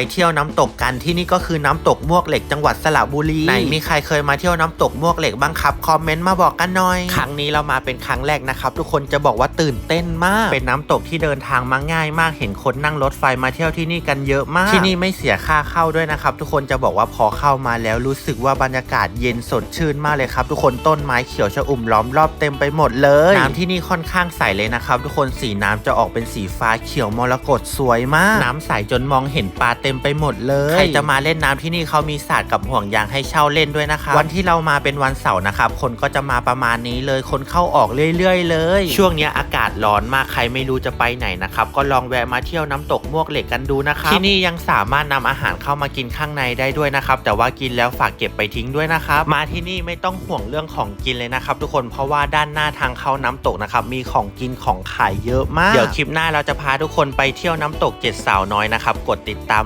ไปเที่ยวน้ำตกกันที่นี่ก็คือน้ำตกมวกเหล็กจังหวัดสระบุรีไหนมีใครเคยมาเที่ยวน้ำตกมวกเหล็กบ้างครับคอมเมนต์มาบอกกันหน่อย ครั้งนี้เรามาเป็นครั้งแรกนะครับทุกคนจะบอกว่าตื่นเต้นมาก เป็นน้ำตกที่เดินทางมาง่ายมากเห็นคนนั่งรถไฟมาเที่ยวที่นี่กันเยอะมาก ที่นี่ไม่เสียค่าเข้าด้วยนะครับทุกคนจะบอกว่าพอเข้ามาแล้วรู้สึกว่าบรรยากาศเย็นสดชื่นมากเลยครับทุกคนต้นไม้เขียวชอุ่มล้อมรอบเต็มไปหมดเลยน้ำที่นี่ค่อนข้างใสเลยนะครับทุกคนสีน้ำจะออกเป็นสีฟ้าเขียวมรกตสวยมาก น้ำใสจนมองเห็นปลาเต็มไปหมดเลยใครจะมาเล่นน้ำที่นี่เขามีสาดกับห่วงยางให้เช่าเล่นด้วยนะครับวันที่เรามาเป็นวันเสาร์นะครับคนก็จะมาประมาณนี้เลยคนเข้าออกเรื่อยๆ เลย ช่วงเนี้ยอากาศร้อนมากใครไม่รู้จะไปไหนนะครับก็ลองแวะมาเที่ยวน้ำตกมวกเหล็กกันดูนะครับที่นี่ยังสามารถนำอาหารเข้ามากินข้างในได้ด้วยนะครับ แต่ว่ากินแล้วฝากเก็บไปทิ้งด้วยนะครับ มาที่นี่ไม่ต้องห่วงเรื่องของกินเลยนะครับ ทุกคนเพราะว่าด้านหน้าทางเข้าน้ำตกนะครับมีของกินของขายเยอะมาก เดี๋ยวคลิปหน้าเราจะพาทุกคนไปเที่ยวน้ำตกเจ็ดสาวน้อยนะครับกดติดตาม